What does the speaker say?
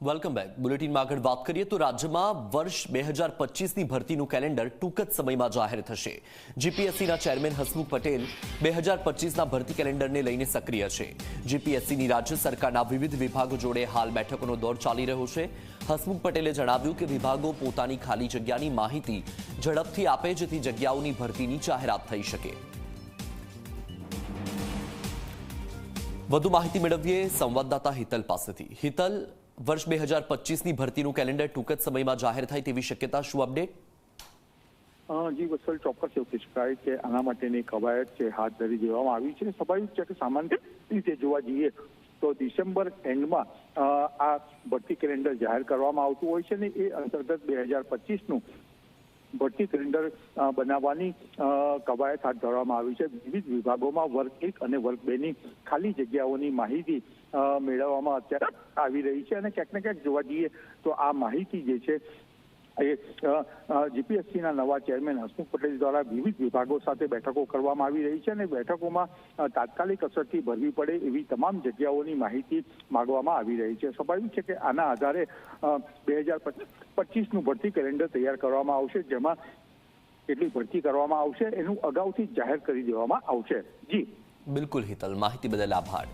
Welcome back બુલેટિનમાં આગળ વાત કરીએ તો રાજ્યમાં વર્ષ બે હજાર પચીસની ભરતીનું કેલેન્ડર ટૂંક જ સમયમાં જાહેર થશે. જીપીએસસીના ચેરમેન હસમુખ પટેલ બે હજાર પચીસના ભરતી કેલેન્ડરને લઈને સક્રિય છે. જીપીએસસીની રાજ્ય સરકારના વિવિધ વિભાગો જોડે હાલ બેઠકોનો દોર ચાલી રહ્યો છે. હસમુખ પટેલે જણાવ્યું કે વિભાગો પોતાની ખાલી જગ્યાની માહિતી ઝડપથી આપે જેથી જગ્યાઓની ભરતીની જાહેરાત થઈ શકે. વધુ માહિતી મેળવીએ સંવાદદાતા હિતલ પાસેથી. હિતલ વર્ષ બે હજાર પચીસની ભરતીનું કેલેન્ડર ટૂંક જ સમયમાં જાહેર થાય તેવી શક્યતા શું અપડેટ? જી, વત્સલ ચોક્કસ એવું શકાય કે આના માટેની કવાયત છે હાથ ધરી દેવામાં આવી છે. સ્વાભાવિક છે કે સામાન્ય રીતે જોવા જઈએ તો ડિસેમ્બર એન્ડમાં આ ભરતી કેલેન્ડર જાહેર કરવામાં આવતું હોય છે ને એ અંતર્ગત બે હજાર પચીસનું ભરતી કેલેન્ડર બનાવવાની કવાયત હાથ ધરવામાં આવી છે. વિવિધ વિભાગોમાં વર્ગ એક અને વર્ગ બે ની ખાલી જગ્યાઓની માહિતી મેળવવામાં અત્યારે આવી રહી છે અને ક્યાંક ને ક્યાંક જોવા જઈએ તો આ માહિતી જે છે એ જીપીએસસીના નવા ચેરમેન હસમુખ પટેલ દ્વારા વિવિધ વિભાગો સાથે બેઠકો કરવામાં આવી રહી છે અને બેઠકોમાં તાત્કાલિક અસરથી ભરવી પડે એવી તમામ જગ્યાઓની માહિતી માંગવામાં આવી રહી છે. સ્વાભાવિક છે કે આના આધારે બે હજાર પચીસનું ભરતી કેલેન્ડર તૈયાર કરવામાં આવશે, જેમાં કેટલી ભરતી કરવામાં આવશે, એનું અગાઉથી જાહેર કરી દેવામાં આવશે. જી. બિલકુલ હિતલ. માહિતી બદલ આભાર.